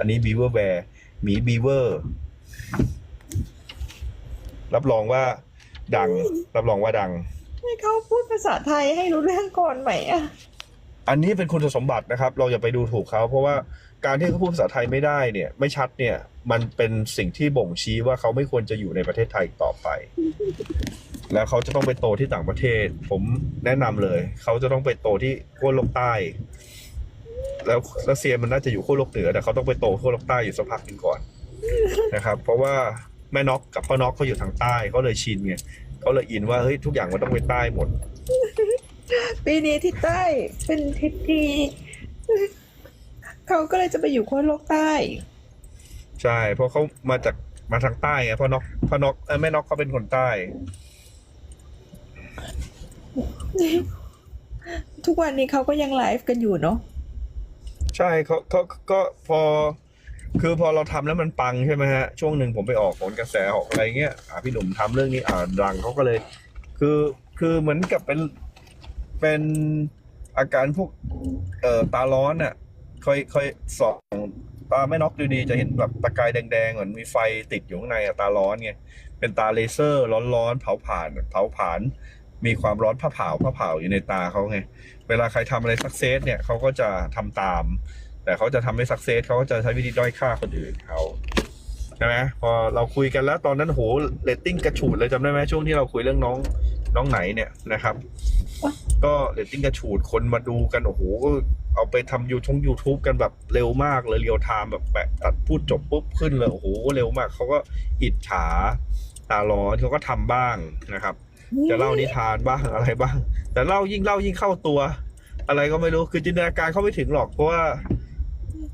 อันนี้บีเวอร์แบร์หมีบีเวอร์ รับรองว่าดัง รับรองว่าดัง ให้เขาพูดภาษาไทยให้รู้เรื่องก่อนไหมอะอันนี้เป็นคุณสมบัตินะครับ เราอย่าไปดูถูกเขาเพราะว่า การที่เขาพูดภาษาไทยไม่ได้เนี่ย ไม่ชัดเนี่ย มันเป็นสิ่งที่บ่งชี้ว่าเขาไม่ควรจะอยู่ในประเทศไทยต่อไป แล้วเขาจะต้องไปโตที่ต่างประเทศ ผมแนะนำเลย เขาจะต้องไปโตที่ขั้วโลกใต้ แล้วรัสเซียมันน่าจะอยู่ขั้วโลกเหนือแต่เขาต้องไปโตขั้วโลกใต้อยู่สักพักหนึ่งก่อนนะครับ เพราะว่าแม่น็อกกับพ่อน็อกเขาอยู่ทางใต้เขาเลยชินไงเขาเลยอินว่าเฮ้ยทุกอย่างมันต้องไปใต้หมดปีนี้ทิศใต้เป็นทิศดี เขาก็เลยจะไปอยู่ขั้วโลกใต้ ใช่ เพราะเขามาจากมาทางใต้ไงพ่อน็อกพ่อน็อกเอ้ยแม่น็อกเขาเป็นคนใต้ ทุกวันนี้เขาก็ยังไลฟ์กันอยู่เนาะใช่เขาเขาก็พอ คือพอเราทำแล้วมันปังใช่ไหมฮะ ช่วงหนึ่งผมไปออกผลกระแสออกอะไรเงี้ยอะพี่หนุ่มทำเรื่องนี้อ่าดังเขาก็เลย คือคือเหมือนกับเป็นเป็นอาการพวกเอ่อตาร้อนอะ ค่อยค่อยส่องตาไม่น็อกดูดีจะเห็นแบบตะกายแดงๆเหมือนมีไฟติดอยู่ข้างในอะตาร้อนไงเป็นตาเลเซอร์ร้อนๆเผาผ่านเผาผลาญมีความร้อนผ้าเผาผ้าเผาอยู่ในตาเขาไงเวลาใครทำอะไรสักเซสเนี่ยเขาก็จะทำตาม แต่เขาจะทำให้สักเซสเขาก็จะใช้วิธีด้อยค่าคนอื่นเขาใช่ไหมพอเราคุยกันแล้วตอนนั้นโหเรตติ้งกระฉูดเลยจำได้ไหมช่วงที่เราคุยเรื่องน้องน้องไหนเนี่ยนะครับ ก็เรตติ้งกระฉูดคนมาดูกันโอ้โหก็ เอาไปทำยูทงยูทูบกันแบบเร็วมากเลยเรียวไทม์แบบแปะตัดพูดจบปุ๊บขึ้นเลยโอ้โหเร็วมากเขาก็อิจฉาตาร้อนเขาก็ทำบ้างนะครับ จะเล่านิทานบ้างอะไรบ้าง แต่เล่ายิ่งเล่ายิ่งเข้าตัว อะไรก็ไม่รู้คือจินตนาการเขาไม่ถึงหรอก เพราะว่า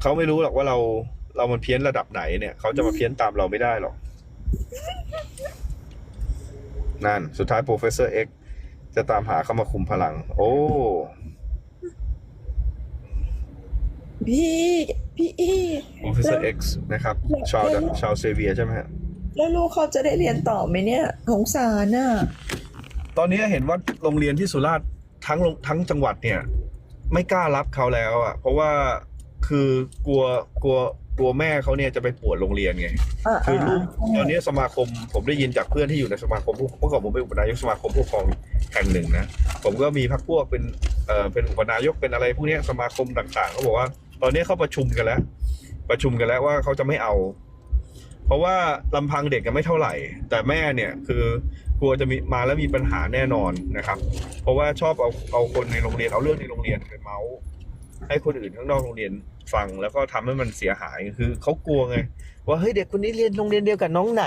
เขาไม่รู้หรอกว่าเราเรามันเพี้ยนระดับไหนเนี่ยเขาจะมาเพี้ยนตามเราไม่ได้หรอก นั่น สุดท้าย professor X จะตามหาเข้ามาคุมพลัง โอ้ พี่พี่อี professor X นะครับ ชาวชาวเซเวียใช่ไหมฮะแล้วลูกเขาจะได้เรียนต่อไหมเนี่ยสงสารน่ะตอนนี้เห็นว่าโรงเรียนที่สุราษฎร์ทั้งโรงทั้งจังหวัดเนี่ย ไม่กล้ารับเขาแล้วอะ เพราะว่าคือกลัวกลัวกลัวแม่เขาเนี่ยจะไปปวดโรงเรียนไงอ่าคือลูกอ่าตอนนี้สมาคมผมได้ยินจากเพื่อนที่อยู่ในสมาคมผู้เมื่อก่อนผมเป็นอุปนายกสมาคมผู้ปกครองแห่งหนึ่งนะผมก็มีพักพวกเป็นเอ่อเป็นอุปนายกเป็นอะไรพวกเนี้ยสมาคมต่างๆเขาบอกว่า ตอนนี้เขาประชุมกันแล้ว ประชุมกันแล้วว่าเขาจะไม่เอา เพราะว่าลำพังเด็กก็ไม่เท่าไหร่ แต่แม่เนี่ยคือกลัวจะมีมาแล้วมีปัญหาแน่นอนนะครับ เพราะว่าชอบเอาเอาคนในโรงเรียนเอาเรื่องในโรงเรียนไปเมาส์ให้คนอื่นข้างนอกโรงเรียนฟังแล้วก็ทำให้มันเสียหายคือเขากลัวไง ว่าเฮ้ยเด็กคนนี้เรียนโรงเรียนเดียวกับน้องไหน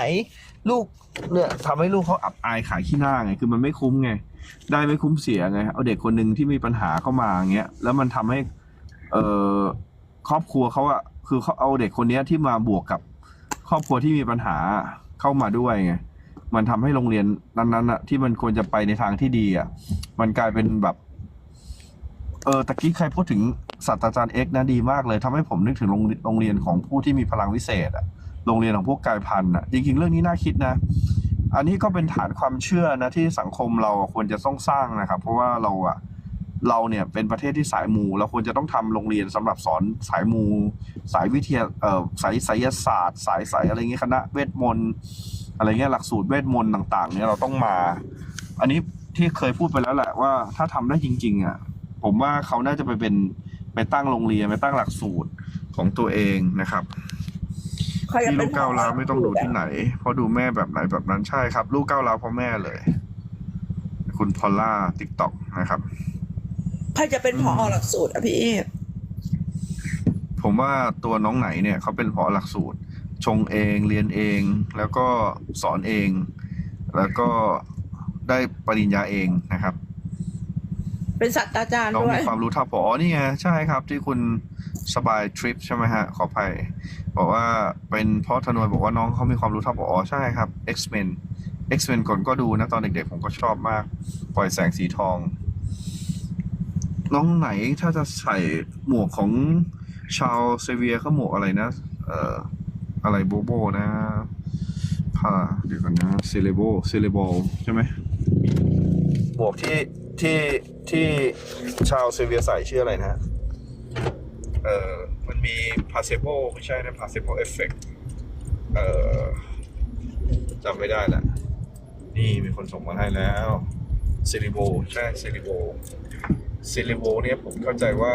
ลูกเนี่ยทำให้ลูกเขาอับอายขายขี้หน้าไง คือมันไม่คุ้มไง ได้ไม่คุ้มเสียไง เอาเด็กคนหนึ่งที่มีปัญหาเข้ามาอย่างเงี้ยแล้วมันทำให้ เออครอบครัวเขาอะคือเขาเอาเด็กคนเนี้ยที่มาบวกกับครอบครัวที่มีปัญหาเข้ามาด้วยไงมันทำให้โรงเรียนนั้นๆอะที่มันควรจะไปในทางที่ดีอะมันกลายเป็นแบบเออตะกี้ใครพูดถึงศาสตราจารย์เอ็กซ์นะดีมากเลยทำให้ผมนึกถึงโรงโรงเรียนของผู้ที่มีพลังวิเศษอะโรงเรียนของพวกกายพันธุ์อะจริงๆเรื่องนี้น่าคิดนะ อันนี้ก็เป็นฐานความเชื่อนะที่สังคมเราควรจะต้องสร้างนะครับ เพราะว่าเราอะ เราเนี่ยเป็นประเทศที่สายมู เราควรจะต้องทำโรงเรียนสำหรับสอนสายมู สายวิทยาเอ่อสายไสยศาสตร์ สายสายอะไรเงี้ยคณะเวทมนต์อะไรเงี้ยหลักสูตรเวทมนต์ต่าง ๆ เนี่ยเราต้องมา อันนี้ที่เคยพูดไปแล้วแหละว่าถ้าทำได้จริง ๆอะผมว่าเขาน่าจะไปเป็นไปตั้งโรงเรียนไปตั้งหลักสูตรของตัวเองนะครับใครจะที่เป็ลูนกก้าวร้าวไม่ต้องดูที่ไหน เพราะดูแม่แบบไหนแบบนั้นใช่ครับ ลูกก้าวร้าวเพราะแม่เลย คุณพอลล่าติ๊กต็อกนะครับ ใครจะเป็นพอหลักสูตรอะพี่อีผมว่าตัวน้องไหนเนี่ยเขาเป็นผอหลักสูตร ชงเองเรียนเอง แล้วก็สอนเอง แล้วก็ได้ปริญญาเองนะครับเป็นศาสตราจารย์น้องด้วยมีความรู้เท่าผอนี่ไงใช่ครับ ที่คุณสบายทริปใช่ไหมฮะ ขออภัยบอกว่าเป็นเพราะธนวยบอกว่าน้องเขามีความรู้เท่าผอใช่ครับ X-Men X-Men ก่อนก็ดูนะ ตอนเด็กๆ ผมก็ชอบมาก ปล่อยแสงสีทอง น้องไหนถ้าจะใส่หมวกของชาวเซเวียก็หมวกอะไรนะ เอ่อ อะไรโบโบนะผ้าเดี๋ยวกันนะเซเลโบเซเลโบใช่ไหมหมวกที่ที่ที่ชาวเซเวียใส่ชื่ออะไรนะ เอ่อ มันมี placebo ไม่ใช่นะ placebo effect เอ่อจำไม่ได้ละนี่มีคนส่งมาให้แล้วเซิลิโบใช่เซิลิโบ ซิลิโบเนี่ยผมเข้าใจว่า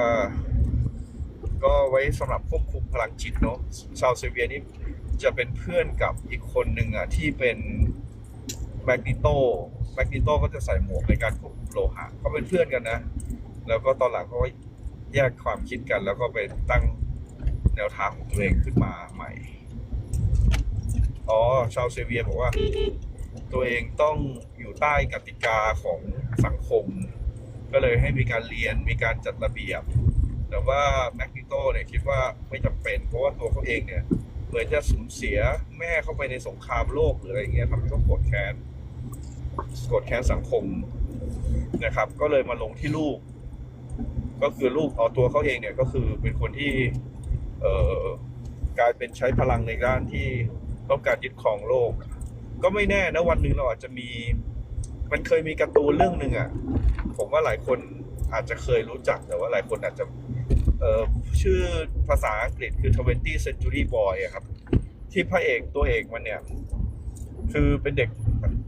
ก็ไว้สำหรับควบคุมพลังจิตเนาะชาวเซเวียนี่จะเป็นเพื่อนกับอีกคนหนึ่งอะ ที่เป็นแมกนิโตแมกนิโตก็จะใส่หมวกในการควบคุมโลหะเขาเป็นเพื่อนกันนะ แล้วก็ตอนหลังเขาก็แยกความคิดกัน แล้วก็ไปตั้งแนวทางของตัวเองขึ้นมาใหม่ อ๋อ ชาวเซเวียบอกว่า ตัวเองต้องอยู่ใต้กติกาของสังคม ก็เลยให้มีการเรียนมีการจัดระเบียบ แต่ว่าแมกนิโตเนี่ยคิดว่าไม่จำเป็น เพราะว่าตัวเขาเองเนี่ยเหมือนจะสูญเสียแม่เข้าไปในสงครามโลกหรืออะไรเงี้ยทำให้เขาโกรธแค้นโกรธแค้นสังคมนะครับ ก็เลยมาลงที่ลูก ก็คือลูกเอาตัวเขาเองเนี่ยก็คือเป็นคนที่ เอ่อกลายเป็นใช้พลังในด้านที่ต้องการยึดครองโลก ก็ไม่แน่นะวันหนึ่งเราอาจจะมี มันเคยมีการ์ตูนเรื่องหนึ่งอะ ผมว่าหลายคนอาจจะเคยรู้จักแต่ว่าหลายคนอาจจะเอ่อชื่อภาษาอังกฤษคือ20 Century Boy อะครับ ที่พระเอกตัวเอกมันเนี่ย คือเป็นเด็ก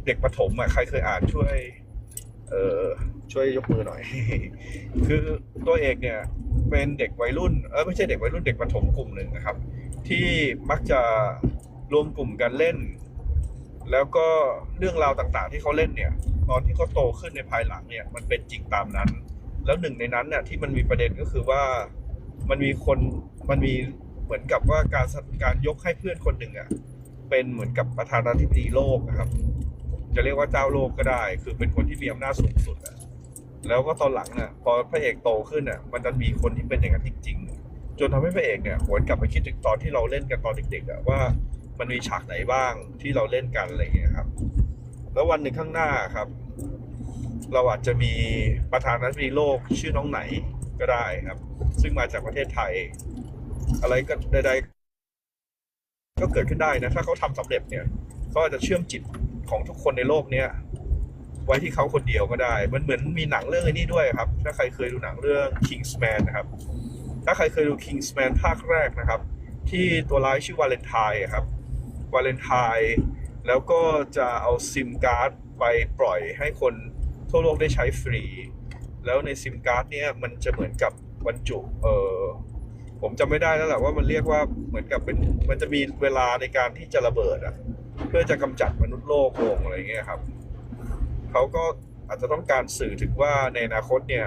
เด็กประถมอะใครเคยอ่านช่วย เอ่อช่วยยกมือหน่อย คือตัวเอกเนี่ย เป็นเด็กวัยรุ่นเออไม่ใช่เด็กวัยรุ่นเด็กประถมกลุ่มหนึ่งนะครับ ที่มักจะรวมกลุ่มกันเล่น แล้วก็เรื่องราวต่างๆ ที่เขาเล่นเนี่ย ตอนที่เขาโตขึ้นในภายหลังเนี่ย มันเป็นจริงตามนั้น แล้วหนึ่งในนั้นเนี่ยที่มันมีประเด็นก็คือว่ามันมีคนมันมีเหมือนกับว่าการการยกให้เพื่อนคนหนึ่งอะเป็นเหมือนกับประธานาธิบดีโลกนะครับ จะเรียกว่าเจ้าโลกก็ได้ คือเป็นคนที่มีอำนาจสูงสุดอะแล้วก็ตอนหลังน่ะพอพระเอกโตขึ้นอะ มันจะมีคนที่เป็นอย่างนั้นจริงๆจนทำให้พระเอกเนี่ยหวนกลับไปคิดถึงตอนที่เราเล่นกันตอนเด็กๆอะว่า มันมีฉากไหนบ้างที่เราเล่นกันอะไรอย่างเงี้ยครับ แล้ววันหนึ่งข้างหน้าครับ เราอาจจะมีประธานาธิบดีโลกชื่อน้องไหนก็ได้ครับ ซึ่งมาจากประเทศไทย อะไรก็ใดๆก็เกิดขึ้นได้นะถ้าเขาทำสำเร็จเนี่ยเขาอาจจะเชื่อมจิตของทุกคนในโลกเนี้ยไว้ที่เขาคนเดียวก็ได้ มันเหมือนมีหนังเรื่องนี้ด้วยครับ ถ้าใครเคยดูหนังเรื่อง Kingsman นะครับ ถ้าใครเคยดู Kingsman ภาคแรกนะครับ ที่ตัวร้ายชื่อวาเลนไทน์ครับ วาเลนไทน์แล้วก็จะเอาซิมการ์ดไปปล่อยให้คนทั่วโลกได้ใช้ฟรี แล้วในซิมการ์ดเนี่ยมันจะเหมือนกับบรรจุเออผมจำไม่ได้แล้วแหละว่ามันเรียกว่าเหมือนกับเป็นมันจะมีเวลาในการที่จะระเบิดอะ เพื่อจะกำจัดมนุษย์โลกลงอะไรเงี้ยครับเขาก็อาจจะต้องการสื่อถึงว่าในอนาคตเนี่ย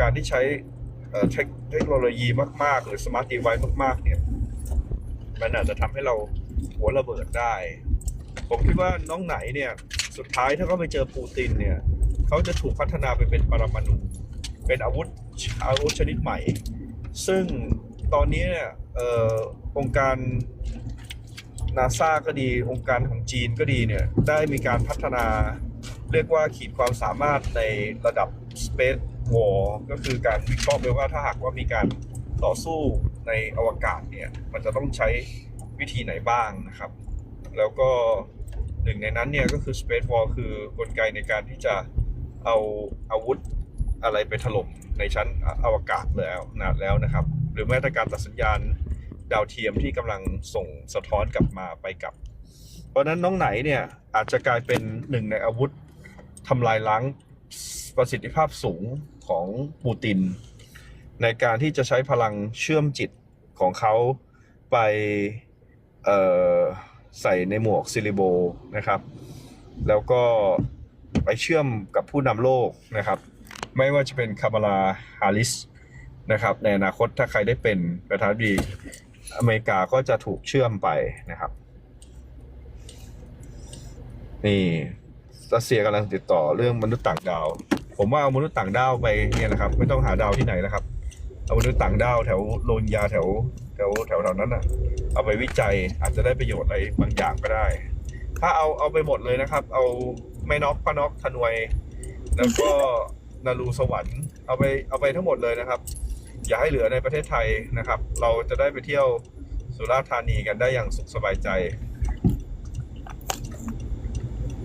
การที่ใช้เเทคเทคโนโลยีมาก ๆ หรือสมาร์ทดีไวซ์มาก ๆ เนี่ย มันอาจจะทำให้เรา หัวระเบิดได้ ผมคิดว่าน้องไหนเนี่ย สุดท้ายถ้าเขาไปเจอปูตินเนี่ยเขาจะถูกพัฒนาไปเป็นปรมาณูเป็นอาวุธอาวุธชนิดใหม่ ซึ่งตอนนี้เนี่ยออองค์การนาซาก็ดีองค์การของจีนก็ดีเนี่ยได้มีการพัฒนาเรียกว่าขีดความสามารถในระดับ Space War ก็คือการวิเคราะห์ไปว่าถ้าหากว่ามีการต่อสู้ในอวกาศเนี่ย มันจะต้องใช้ วิธีไหนบ้างนะครับ แล้วก็หนึ่งในนั้นเนี่ยก็คือ Space War คือกลไกในการที่จะเอาอาวุธอะไรไปถล่มในชั้นอวกาศแล้วนะแล้วนะครับ หรือแม้แต่การตัดสัญญาณดาวเทียมที่กำลังส่งสะท้อนกลับมาไปกับ เพราะนั้นน้องไหนเนี่ยอาจจะกลายเป็นหนึ่งในอาวุธทำลายล้างประสิทธิภาพสูงของปูติน ในการที่จะใช้พลังเชื่อมจิตของเขาไป ใส่ในหมวกซิลิโบนะครับ แล้วก็ไปเชื่อมกับผู้นำโลกนะครับ ไม่ว่าจะเป็นคามาลาฮาริสนะครับในอนาคตถ้าใครได้เป็นประธานาธิบดีอเมริกาก็จะถูกเชื่อมไปนะครับ นี่รัสเซียกำลังติดต่อเรื่องมนุษย์ต่างดาว ผมว่าเอามนุษย์ต่างดาวไปเนี่ยนะครับ ไม่ต้องหาดาวที่ไหนนะครับ เอามนุษย์ต่างดาวแถวโลนยาแถวแถวแถวแถวนั้นอะ เอาไปวิจัยอาจจะได้ประโยชน์อะไรบางอย่างก็ได้ ถ้าเอาเอาไปหมดเลยนะครับ เอาไม่น็อกพะน็อกทนวย แล้วก็นารูสวรรค์เอาไปเอาไปทั้งหมดเลยนะครับ อย่าให้เหลือในประเทศไทยนะครับ เราจะได้ไปเที่ยวสุราษฎร์ธานีกันได้อย่างสุขสบายใจ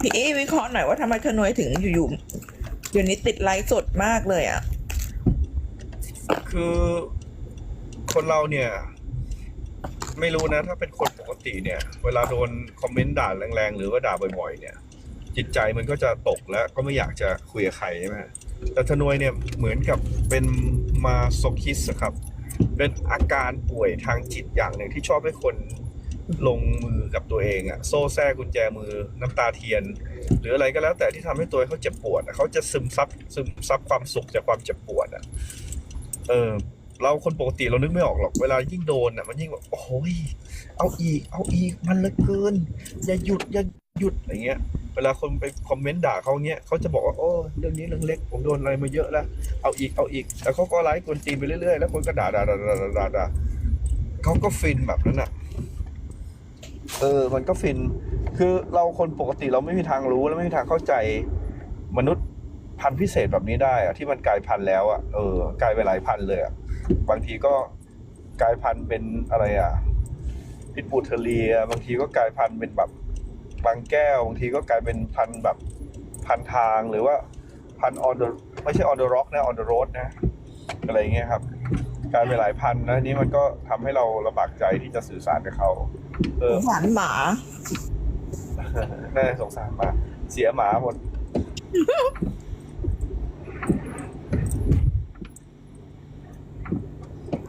พี่เอวิเคราะห์หน่อยว่าทำไมทนวยถึงอยู่เดี๋ยวนี้ติดไลฟ์สดมากเลยอะ คือคนเราเนี่ย ไม่รู้นะ ถ้าเป็นคนปกติเนี่ย เวลาโดนคอมเมนต์ด่าแรงๆ หรือว่าด่าบ่อยๆ เนี่ย จิตใจมันก็จะตกแล้วก็ไม่อยากจะคุยกับใครใช่ไหมแต่ทนวยเนี่ยเหมือนกับเป็นมาโซคิสครับ เป็นอาการป่วยทางจิตอย่างหนึ่งที่ชอบให้คนลงมือกับตัวเองอะโซ่แท้กุญแจมือน้ำตาเทียน หรืออะไรก็แล้วแต่ที่ทำให้ตัวเขาเจ็บปวดเขาจะซึมซับซึมซับความสุขจากความเจ็บปวดอะ เออ เราคนปกติเรานึกไม่ออกหรอกเวลายิ่งโดนอะ มันยิ่งแบบโอ้ยเอาอีก เอาอีกมันเหลือเกิน อย่าหยุดอย่าหยุดอะไรเงี้ย เวลาคนไปคอมเมนต์ด่าเขาเงี้ยเขาจะบอกว่าโอ้เรื่องนี้เรื่องเล็กผมโดนอะไรมาเยอะแล้วเอาอีกเอาอีกแต่เขาก็ไลฟ์กวนตีนไปเรื่อยๆแล้วคนก็ด่าด่าด่าด่าด่าด่าด่าเขาก็ฟินแบบนั้นอะเออ มันก็ฟิน คือเราคนปกติเราไม่มีทางรู้และไม่มีทางเข้าใจมนุษย์ พันธุ์พิเศษแบบนี้ได้อะที่มันกลายพันธุ์แล้วอะเออกลายไปหลายพันธุ์เลยอะบางทีก็กลายพันธุ์เป็นอะไรอะพิษบูเทอเรีย บางทีก็กลายพันธุ์เป็นแบบบางแก้ว บางทีก็กลายเป็นพันธุ์แบบพันธุ์ทางหรือว่าพันธุ์ออเดอร์ไม่ใช่ออเดอร์ร็อกนะออเดอร์โรสนะอะไรอย่างเงี้ยครับกลายไปหลายพันธุ์นะอันนี้มันก็ทำให้เราลำบากใจที่จะสื่อสารกับเขาเอสองสารหมาน่าสงสารมากเสียหมาหมด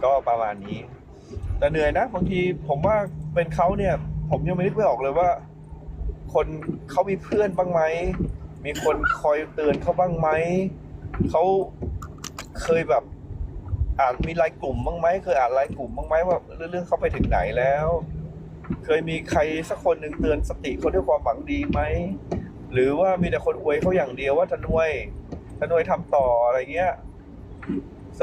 ก็ประมาณนี้ แต่เหนื่อยนะบางทีผมว่าเป็นเขาเนี่ย ผมยังไม่นึกไม่ออกเลยว่า คนเขามีเพื่อนบ้างไหมมีคนคอยเตือนเขาบ้างไหมเขาเคยแบบอ่านมีไลน์กลุ่มบ้างไหมเคยอ่านไลน์กลุ่มบ้างไหมว่าเรื่องเขาไปถึงไหนแล้ว เคยมีใครสักคนหนึ่งเตือนสติเขาด้วยความหวังดีไหมหรือว่ามีแต่คนอวยเขาอย่างเดียวว่าทนวยทนวยทำต่ออะไรเงี้ย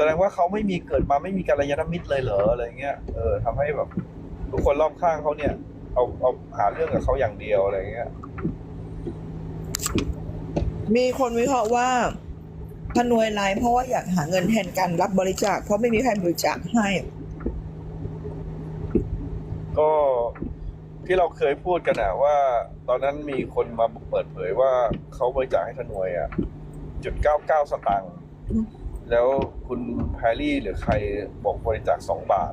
แสดงว่าเขาไม่มีเกิดมาไม่มีกัลยาณมิตรเลยเหรออะไรเงี้ยเออทำให้แบบทุกคนรอบข้างเขาเนี่ย เอาเอาหาเรื่องกับเขาอย่างเดียวอะไรเงี้ย มีคนวิเคราะห์ว่าพนวยไลฟ์เพราะว่าอยากหาเงินแทนการรับบริจาค เพราะไม่มีใครบริจาคให้ ก็ที่เราเคยพูดกันนะว่า ตอนนั้นมีคนมาเปิดเผยว่าเขาบริจาคให้ทนวยอะจุดเก้าเก้าสตางค์อืม แล้วคุณแพรรี่หรือใครบอกบริจาคสองบาท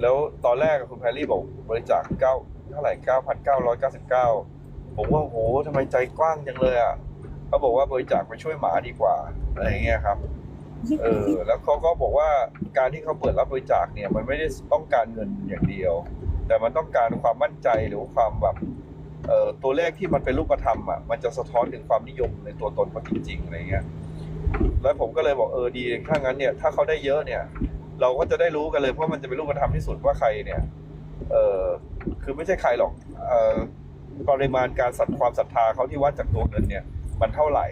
แล้วตอนแรกคุณแพรรี่บอกบริจาคเก้าเท่าไหร่เก้าพันเก้าร้อยเก้าสิบเก้าผมว่าโหทำไมใจกว้างจังเลยอะเขาบอกว่าบริจาคไปช่วยหมาดีกว่าอะไรเงี้ยครับเออแล้วเขาก็บอกว่าการที่เขาเปิดรับบริจาคเนี่ย มันไม่ได้ต้องการเงินอย่างเดียว แต่มันต้องการความมั่นใจหรือว่าความแบบเอ่อตัวเลขที่มันเป็นรูปธรรมอะมันจะสะท้อนถึงความนิยมในตัวตนเขาจริงๆอะไรเงี้ย แล้วผมก็เลยบอกเออดีถ้างั้นเนี่ยถ้าเขาได้เยอะเนี่ย เราก็จะได้รู้กันเลยเพราะมันจะเป็นรูปธรรมที่สุดว่าใครเนี่ยเออคือไม่ใช่ใครหรอกเออปริมาณการสัตความศรัทธาเขาที่วัดจากตัวเงินเนี่ยมันเท่าไหร่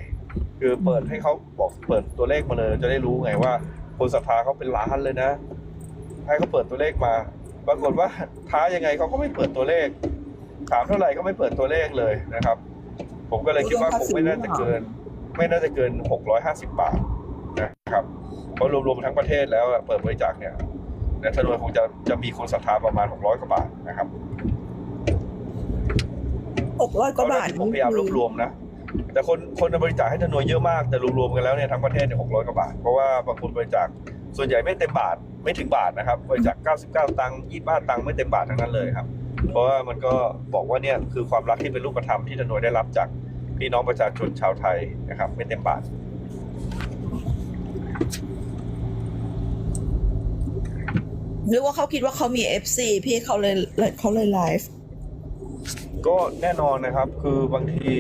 คือเปิดให้เขาบอกเปิดตัวเลขมาเลยจะได้รู้ไงว่า คนศรัทธาเขาเป็นล้านเลยนะ ให้เขาเปิดตัวเลขมา ปรากฏว่าท้ายังไงเขาก็ไม่เปิดตัวเลข ถามเท่าไหร่ก็ไม่เปิดตัวเลขเลยนะครับ ผมก็เลยคิดว่าคงไม่น่าจะเกิน ไม่น่าจะเกิน 650 บาทนะครับเพราะรวมๆทั้งประเทศแล้วอะเปิดบริจาคเนี่ยนะทนวยคงจะจะมีคนศรัทธาประมาณ 600 กว่าบาทนะครับหกร้อยกว่าบาทเท่ที่ผมพยายามรวบรวมนะแต่คนคนบริจาคให้ทนวยเยอะมากแต่รวมๆกันแล้วเนี่ยทั้งประเทศเนี่ย600กว่าบาท เพราะว่าบางคนบริจาคส่วนใหญ่ไม่เต็มบาทไม่ถึงบาทนะครับบริจาค99ตังค์25ตังค์ไม่เต็มบาททั้งนั้นเลยครับ เพราะว่ามันก็บอกว่าเนี่ยคือความรักที่เป็นรูปธรรมที่ทนวยได้รับจาก พี่น้องประชาชนชาวไทยนะครับ ไม่เต็มบาทหรือว่าเขาคิดว่าเขามีเอฟซีพี่เขาเลยเขาเลยไลฟ์ก็แน่นอนนะครับ คือบางที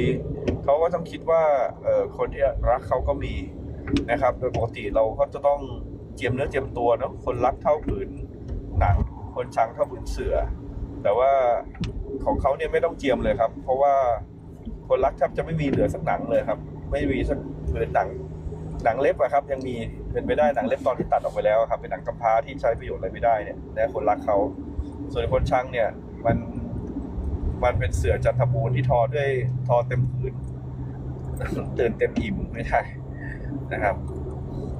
เขาก็ต้องคิดว่าเอ่อคนที่รักเขาก็มีนะครับโดยปกติเราก็จะต้องเจียมเนื้อเจียมตัวเนาะคนรักเท่าผืนหนัง คนชังเท่าผืนเสือ แต่ว่าของเขาเนี่ยไม่ต้องเจียมเลยครับ เพราะว่า คนรักแทบจะไม่มีเหลือสักหนังเลยครับ ไม่มีสักผืนหนังหนังเล็บอะครับ ยังมีเป็นไปได้หนังเล็บตอนที่ตัดออกไปแล้วครับ เป็นหนังกำพร้าที่ใช้ประโยชน์อะไรไม่ได้เนี่ยแต่คนรักเขา ส่วนคนชังเนี่ย มันมันเป็นเสือจันทบูรณ์ที่ทอด้วยทอเต็มผืนตื่นเต็มอิ่มไม่ใช่นะครับ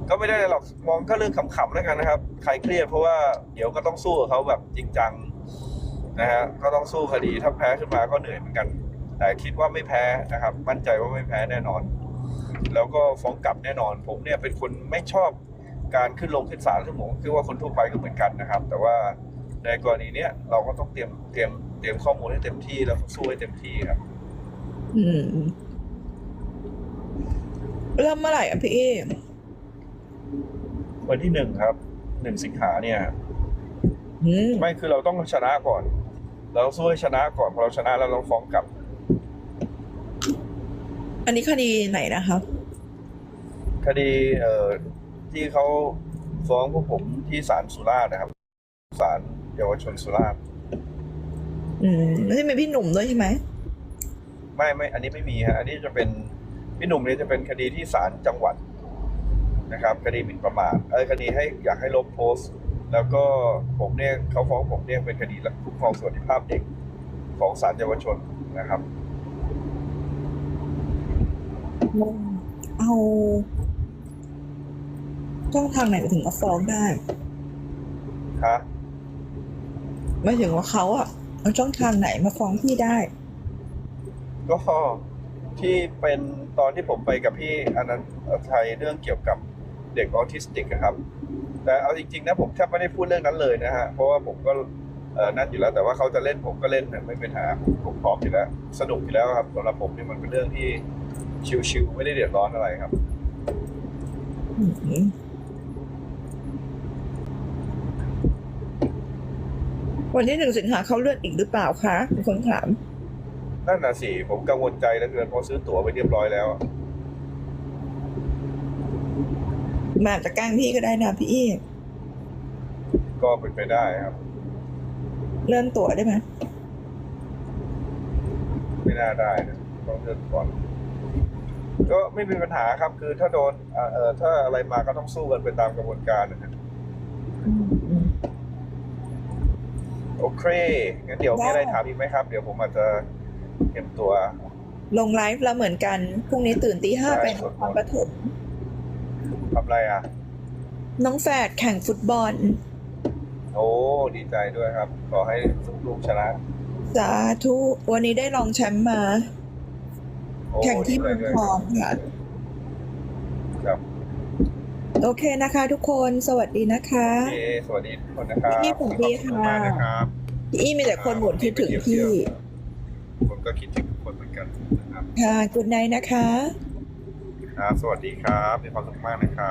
ก็ไม่ได้หรอกมองก็เรื่องขำๆแล้วกันนะครับ ใครเครียดเพราะว่าเดี๋ยวก็ต้องสู้เขาแบบจริงจังนะฮะก็ต้องสู้คดีถ้าแพ้ขึ้นมาก็เหนื่อยเหมือนกัน แต่คิดว่าไม่แพ้นะครับ มั่นใจว่าไม่แพ้แน่นอน แล้วก็ฟ้องกลับแน่นอน ผมเนี่ยเป็นคนไม่ชอบการขึ้นลงขึ้นศาลซึ่งผมคิดว่าคนทั่วไปก็เหมือนกันนะครับ แต่ว่าในกรณีเนี้ยเราก็ต้องเตรียมเตรียมเตรียมข้อมูลให้เต็มที่แล้วก็สู้ให้เต็มที่ครับ อืมเริ่มเมื่อไหร่อะพี่เอวันที่หนึ่งครับหนึ่งสิงหาเนี่ยอืมไม่คือเราต้องชนะก่อน เราต้องสู้ให้ชนะก่อนพอเราชนะแล้วเราฟ้องกลับ อันนี้คดีไหนนะครับคดีเอ่อที่เขาฟ้องพวกผมที่ศาลสุราษฎร์นะครับศาลเยาวชนสุราษฎร์อืมไม่ใช่มีพี่หนุ่มด้วยใช่ไหมไม่ไม่ อันนี้ไม่มีฮะอันนี้จะเป็นพี่หนุ่มเนี่ยจะเป็นคดีที่ศาลจังหวัดนะครับ คดีหมิ่นประมาทเออคดีให้อยากให้ลบโพสต์ แล้วก็ผมเนี่ยเขาฟ้องผมเนี่ยเป็นคดีคุ้มครองสวัสดิภาพเด็กของศาลเยาวชนนะครับ เอาช่องทางไหนถึงมาฟ้องได้คะไม่ถึงว่าเขาอะเอาช่องทางไหนมาฟ้องพี่ได้ ก็ที่เป็นตอนที่ผมไปกับพี่อนันต์ชัยเรื่องเกี่ยวกับเด็กออทิสติกอะครับ แต่เอาจริงๆนะผมแทบไม่ได้พูดเรื่องนั้นเลยนะฮะ เพราะว่าผมก็เออนั่นอยู่แล้วแต่ว่าเขาจะเล่นผมก็เล่นนะไม่เป็นปัญหาผมผมพร้อมอยู่แล้ว สนุกอยู่แล้วครับสำหรับผมนี่มันเป็นเรื่องที่ ชิวๆไม่ได้เดือดร้อนอะไรครับอืมวันที่หนึ่งสิงหาเขาเลื่อนอีกหรือเปล่าคะมีคนถาม นั่นน่ะสิ ผมกังวลใจเหลือเกินเพราะซื้อตั๋วไปเรียบร้อยแล้วมาจากแกล้งพี่ก็ได้นะพี่เอกก็เป็นไปได้ครับ เลื่อนตั๋วได้ไหมไม่น่าได้นะต้องเลือกก่อน ก็ไม่มีปัญหาครับ คือถ้าโดนอ่าเออถ้าอะไรมาก็ต้องสู้กันไปตามกระบวนการนะฮะอืมอืมโอเคงั้นเดี๋ยวมีอะไรได้ถามอีกไหมครับ เดี๋ยวผมอาจจะเตรียมตัว ลงไลฟ์แล้วเหมือนกันพรุ่งนี้ตื่นตีห้าได้ไปนครปฐมทำอะไรอะ น้องแฝดแข่งฟุตบอล โอ้ดีใจด้วยครับ ขอให้ลูกชนะสาธุวันนี้ได้รองแชมป์มาโอ้ แข่งที่ดีใจเมืองด้วยทองค่ะครับ โอเคนะคะ ทุกคนสวัสดีนะคะโอเคสวัสดีทุกคนนะครับพี่ผมดีขอบณมากค่ะนะครับพี่อี้มีแต่คนบ่นคิดถึงพี่ผมก็คิดถึงทุกคนเหมือนกันนะครับค่ะกุดไนนะคะ ครับ สวัสดีครับมีความสุขมากนะครับ